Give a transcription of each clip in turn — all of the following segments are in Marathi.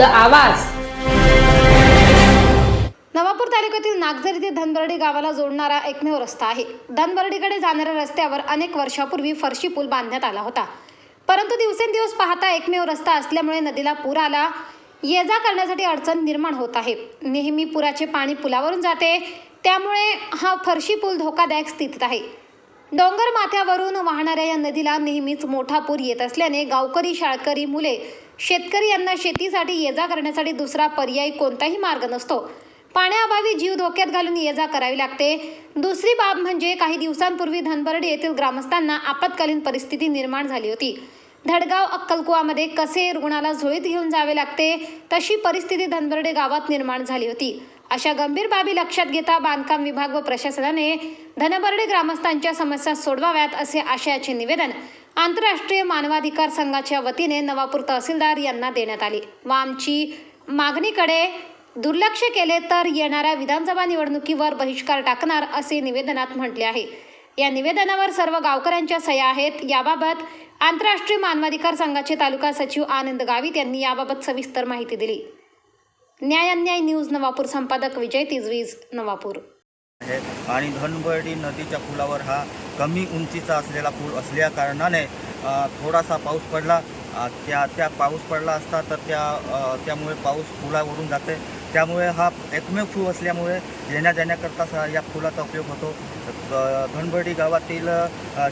आवाज. नवापूर तालुक्यातील नागझरी ते धनबर्डी गावाला जोडणारा एकमेव रस्ता आहे. धनबर्डीकडे जाणाऱ्या रस्त्यावर अनेक वर्षापूर्वी फरशी पूल बांधण्यात आला होता. परंतु दिवसेंदिवस पाहता एकमेव रस्ता असल्यामुळे नदीला पूर आला. ये जा करण्यासाठी अडचण निर्माण होत आहे. नेहमी पुराचे पाणी पुलावरून जाते. त्यामुळे हा फरशी पूल धोकादायक स्थितीत आहे. डोंगर माथ्यावरून वाहणाऱ्या या नदीला नेहमीच मोठा पूर येत असल्याने गावकरी शाळकरी मुले शेतकरी यांना शेतीसाठी ये जा करण्यासाठी दुसरा पर्यायी कोणताही मार्ग नसतो. पाण्याअभावी जीव धोक्यात घालून ये जा करावी लागते. दुसरी बाब म्हणजे काही दिवसांपूर्वी धनबर्डी येथील ग्रामस्थांना आपत्कालीन परिस्थिती निर्माण झाली होती. धडगाव अक्कलकुवामध्ये कसे रुग्णाला झोळीत घेऊन जावे लागते तशी परिस्थिती धनबर्डे गावात निर्माण झाली होती. अशा गंभीर बाबी लक्षात घेता बांधकाम विभाग व प्रशासनाने धनबर्डे ग्रामस्थांच्या समस्या सोडवाव्यात असे आशयाचे निवेदन आंतरराष्ट्रीय मानवाधिकार संघाच्या वतीने नवापूर तहसीलदार यांना देण्यात आले व आमची मागणीकडे दुर्लक्ष केले तर येणाऱ्या विधानसभा निवडणुकीवर बहिष्कार टाकणार असे निवेदनात म्हटले आहे. या निवेदनावर सर्व गावकऱ्यांच्या सह्या आहेत. याबाबत आंतरराष्ट्रीय मानवाधिकार संघाचे तालुका सचिव आनंद गावित यांनी याबाबत सविस्तर माहिती दिली. न्यायान्याय न्यूज नवापूर संपादक विजय तिजवीज नवापूर. आहे. आणि धनबर्डी नदीच्या पुलावर हा कमी उंचीचा असलेला पूल असल्या कारणाने थोडासा पाऊस पडला. त्या त्या पाऊस पडला असता तर त्या त्यामुळे पाऊस पुलावरून जाते. त्यामुळे हा एकमेव पूल असल्यामुळे येण्या जाण्याकरता या पुलाचा उपयोग होतो. अ, धनबर्डी गावातील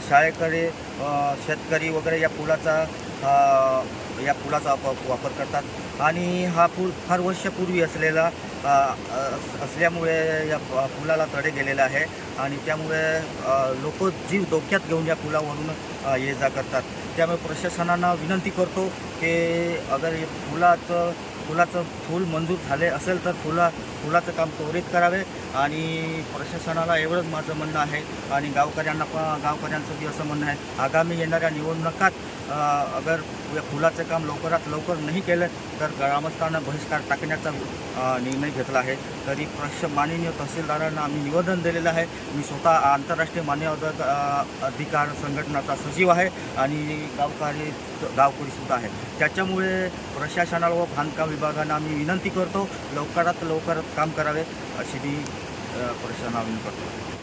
शाळेकडे शेतकरी वगैरे या पुलाचा हा या पुलाचा वापर करतात. आणि हा पूल फार वर्षपूर्वी असलेला असल्यामुळे या पुलाला तडे गेलेला आहे. आणि त्यामुळे लोक जीव धोक्यात घेऊन या पुलावरून ये जा करतात. त्यामुळे प्रशासनानं विनंती करतो की अगर पुलाचं पुलाचं फूल मंजूर झाले असेल तर पुला पुलाचं काम त्वरित करावे. आणि प्रशासनाला एवढंच माझं म्हणणं आहे. आणि गावकऱ्यांना पण गावकऱ्यांचं बी असं म्हणणं आहे. आगामी येणाऱ्या निवडणुकात अगर या पुलाचं काम लवकरात लवकर नाही केलं तर ग्रामस्थांना बहिष्कार टाकण्याचा निर्णय घेतला आहे. तरी प्रश माननीय तहसीलदारांना आम्ही निवेदन दिलेलं आहे. मी स्वतः आंतरराष्ट्रीय मान्य अधिकार संघटनाचा सचिव आहे आणि गावकारी गावकरीसुद्धा आहे. त्याच्यामुळे प्रशासनाला व बांधकाम विभागांना आम्ही विनंती करतो लवकरात लवकर काम करावे अशी मी प्रशासनाला विनंती करतो.